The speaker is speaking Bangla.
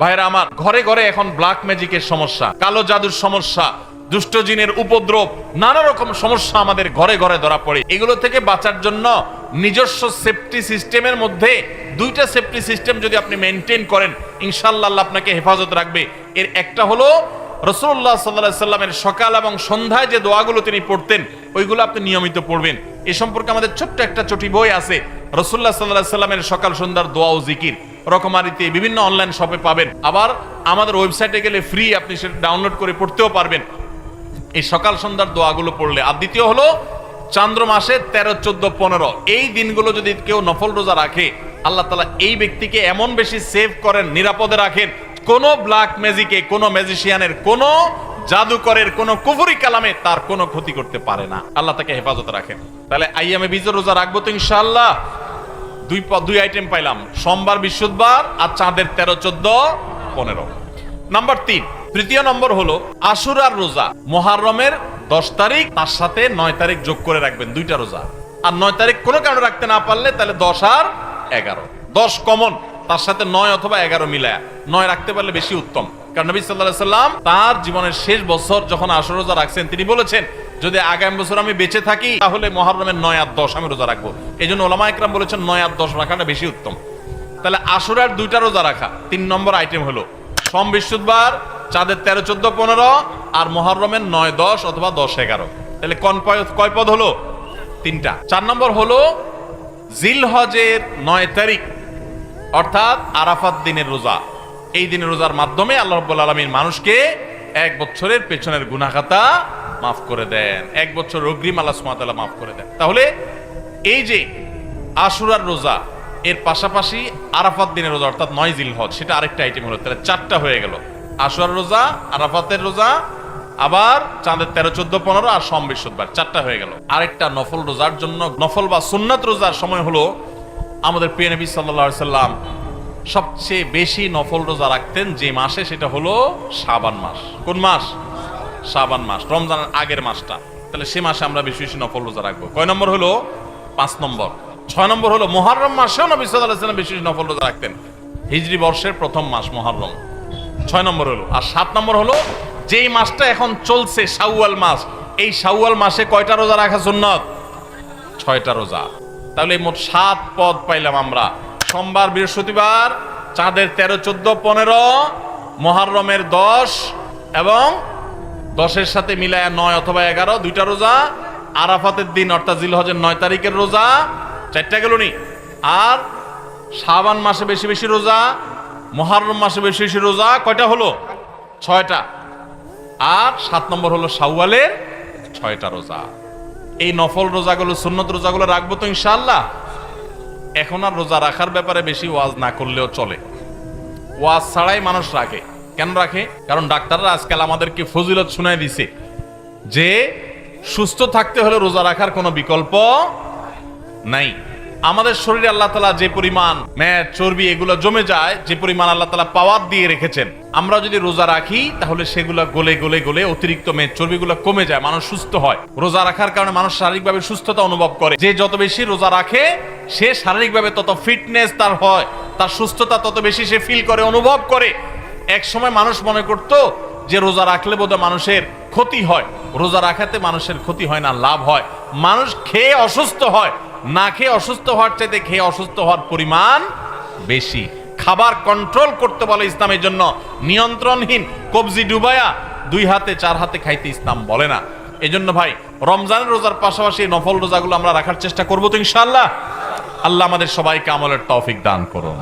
ভাইরা আমার, ঘরে ঘরে এখন ব্ল্যাক ম্যাজিকের সমস্যা, কালো জাদুর সমস্যা, দুষ্ট জিনের উপদ্রব, নানা রকম সমস্যা আমাদের ঘরে ঘরে ধরা পড়ে। এগুলো থেকে বাঁচার জন্য নিজস্ব সেফটি সিস্টেমের মধ্যে দুইটা সেফটি সিস্টেম যদি আপনি মেনটেন করেন ইনশাল্লাহ আপনাকে হেফাজত রাখবে। এর একটা হলো রসুল্লাহ সাল্লাহ সাল্লামের সকাল এবং সন্ধ্যায় যে দোয়াগুলো তিনি পড়তেন, ওইগুলো আপনি নিয়মিত পড়বেন। এ সম্পর্কে আমাদের ছোট্ট একটা চটি বই আছে রসুল্লাহ সাল্লাহ সাল্লামের সকাল সন্ধ্যার দোয়া ও জিকির। রকমারিতে বিভিন্ন অনলাইন শপে পাবেন। আবার আমাদের ওয়েবসাইটে গেলে ফ্রি আপনি সেটা ডাউনলোড করে পড়তেও পারবেন। এই সকাল সন্ধ্যার দোয়াগুলো পড়লে। আর দ্বিতীয় হলো, চান্দ্র মাসে তেরো, চোদ্দ, পনেরো। এই দিনগুলো যদি কেউ নফল রোজা রাখে, আল্লাহ তালা এই ব্যক্তিকে এমন বেশি সেভ করেন, নিরাপদে রাখেন, কোন ব্ল্যাক ম্যাজিকে কোনো ম্যাজিশিয়ানের কোন জাদুকরের, কোনো কুফুরি কালামে তার কোনো ক্ষতি করতে পারে না। আল্লাহ তাকে হেফাজতে রাখেন। তাহলে আই আইয়ামে বীজের রোজা রাখব তো ইনশাআল্লাহ। দুই দুই আইটেম পাইলাম। সোমবার, বৃহস্পতিবার আর চাঁদের তেরো, চোদ্দ, পনেরো। নাম্বার তিন। তৃতীয় নম্বর হলো আশুরার রোজা। মহারমের দশ তারিখ, তার সাথে নয় তারিখ যোগ করে রাখবেন, দুইটা রোজা। আর নয় তারিখ কোনো কারণে রাখতে না পারলে তাহলে দশ আর এগারো। দশ কমন, তার সাথে নয় অথবা এগারো মিলায়া। নয় রাখতে পারলে বেশি উত্তম। কারণ নবী সাল্লাহ সাল্লাম তার জীবনের শেষ বছর যখন আশুর রোজা রাখছেন, তিনি বলেছেন যদি আগামী বছর আমি বেঁচে থাকি, তাহলে মহারমের নয় আর দশ আমি রোজা রাখব। এই জন্য ওলামা একরাম বলেছেন, নয় আর দশ রাখাটা বেশি উত্তম। তাহলে আশুরার দুইটা রোজা রাখা, তিন নম্বর আইটেম হলো সম, বৃহস্পতিবার, চাঁদের তেরো, চোদ্দ, পনেরো, আর মহরমের নয়, দশ অথবা দশ, এগারো। তাহলে কোন কয় পদ হলো? তিনটা। চার নম্বর হলো জিল হজের নয় তারিখ, অর্থাৎ আরাফাত দিনের রোজা। এই দিনের রোজার মাধ্যমে আল্লাহ রব্বুল আলমীর মানুষকে এক বছরের পেছনের গুনাখাতা মাফ করে দেন। এক বছর অগ্রিম আল্লাহ সুমাতাল্লাহ মাফ করে দেন। তাহলে এই যে আশুরার রোজা, এর পাশাপাশি আরাফাত দিনের রোজা, অর্থাৎ নয় জিল হজ সেটা আরেকটা আইটেম হলো, তাহলে চারটা হয়ে গেল। আশুরার রোজা, আরাফাতের রোজা, আবার চাঁদের তেরো, চোদ্দ, পনেরো আর সোম বৃহস্পতিবার, চারটা হয়ে গেল। আরেকটা নফল রোজার জন্য, নফল বা সুন্নাত রোজার সময় হলো, আমাদের প্রিয় নবী সাল্লাল্লাহু সাল্লাম সবচেয়ে বেশি নফল রোজা রাখতেন যে মাসে, সেটা হলো সাবান মাস। কোন মাস? শাবান মাস, রমজানের আগের মাসটা। তাহলে সে মাসে আমরা বেশি বেশি নফল রোজা রাখব। কয় নম্বর হলো? পাঁচ নম্বর। ছয় নম্বর হলো মহারম মাসেও নবী সাল্লাম বেশি বেশি নফল রোজা রাখতেন। হিজরি বর্ষের প্রথম মাস মহারম ছয় নম্বর হলো, আর সাত নম্বর হলো, যেই মাসটা এখন চলছে, শাওয়াল মাস, এই শাওয়াল মাসে কয়টা রোজা রাখা সুন্নত? ছয়টা রোজা। তাহলে মোট সাত পদ পাইলাম আমরা। সোমবার, বৃহস্পতিবার, চাঁদের তেরো, চোদ্দ, পনেরো মহারমের দশ এবং দশের সাথে মিলায় নয় অথবা এগারো, দুইটা রোজা, আরাফাতের দিন অর্থাৎ জিলহজের নয় তারিখের রোজা, চারটা গেল নি? আর শাবান মাসে বেশি বেশি রোজা মহারম মাসে বেশি বেশি রোজা, কয়টা হলো? ছয়টা। আর সাত নম্বর হলো শাওয়ালের ছয়টা রোজা। এই নফল রোজাগুলো, সুন্নত রোজাগুলো রাখব তো ইনশাল্লাহ এখন আর রোজা রাখার ব্যাপারে বেশি ওয়াজ না করলেও চলে। ওয়াজ ছাড়াই মানুষ রাখে। কেন রাখে? কারণ ডাক্তাররা আজকাল আমাদেরকে ফজিলত শুনাই দিছে যে সুস্থ থাকতে হলে রোজা রাখার কোনো বিকল্প নাই। আমাদের শরীরে আল্লাহ তালা যে পরিমাণ ম্যাচ, চর্বি এগুলো জমে যায়, যে পরিমাণ আল্লাহ তালা পাওয়ার দিয়ে রেখেছেন, আমরা যদি রোজা রাখি তাহলে সেগুলো গলে গলে গলে অতিরিক্ত মেদ চর্বিগুলো কমে যায়, মানুষ সুস্থ হয়। রোজা রাখার কারণে মানুষ শারীরিকভাবে সুস্থতা অনুভব করে। যে যত বেশি রোজা রাখে, সে শারীরিকভাবে তত ফিটনেস তার হয়। তার সুস্থতা তত বেশি সে ফিল করে, অনুভব করে। এক সময় মানুষ মনে করতো যে রোজা রাখলে বোধহয় মানুষের ক্ষতি হয়। রোজা রাখাতে মানুষের ক্ষতি হয় না, লাভ হয়। মানুষ খেয়ে অসুস্থ হয়। না খেয়ে অসুস্থ হওয়ার চাইতে খেয়ে অসুস্থ হওয়ার পরিমাণ বেশি। খাবার কন্ট্রোল করতে বলে ইসলামের জন্য নিয়ন্ত্রণহীন কবজি ডুবায়া দুই হাতে, চার হাতে খাইতে ইসলাম বলে না। এজন্য ভাই, রমজানের রোজার পাশাপাশি নফল রোজাগুলো আমরা রাখার চেষ্টা করব তো ইনশাআল্লাহ। আল্লাহ আমাদের সবাইকে আমলের তৌফিক দান করুন।